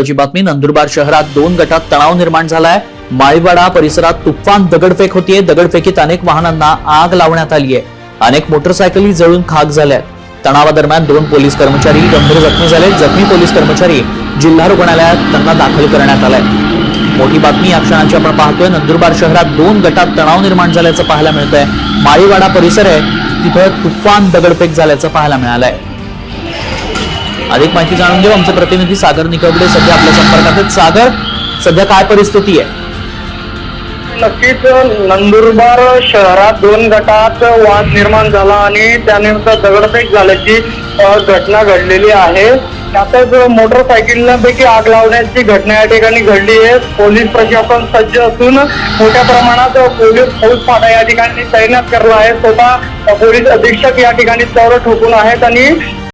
महत्वाची बातमी. नंदुरबार शहरात दोन गटात तणाव निर्माण झालाय. माळीवाडा परिसरात तुफान दगडफेक होतीये. दगडफेकीत अनेक वाहनांना आग लावण्यात आली आहे अनेक मोटरसायकली जळून खाक झाल्यात. तणावादरम्यान दोन पोलीस कर्मचारी गंभीर जखमी झाले जखमी पोलीस कर्मचारी जिल्हा रुग्णालयात त्यांना दाखल करण्यात आलाय. मोठी बातमी या क्षणाची आपण पाहतोय. नंदुरबार शहरात दोन गटात तणाव निर्माण झाल्याचं पाहायला मिळतंय. माळीवाडा परिसर आहे. तिथं तुफान दगडफेक झाल्याचं पाहायला मिळालंय. अधिक माहिती जाणून घेऊ. आमचे प्रतिनिधी सागर निकवडे सध्या आपल्या संपर्कात आहेत. सागर सध्या काय परिस्थिती आहे? नक्कीच नंदुरबार शहरात दोन गटात वाद निर्माण झाला आणि त्यानंतर दगडफेक झाल्याची घटना घडलेली आहे. त्यातच मोटरसायकलपैकी आग लावण्याची घटना या ठिकाणी घडली आहे. पोलीस प्रशासन सज्ज असून मोठ्या प्रमाणात पोलीस फौज फाटा या ठिकाणी तैनात करला आहे. स्वतः पोलीस अधीक्षक या ठिकाणी चौर ठोकून आहेत आणि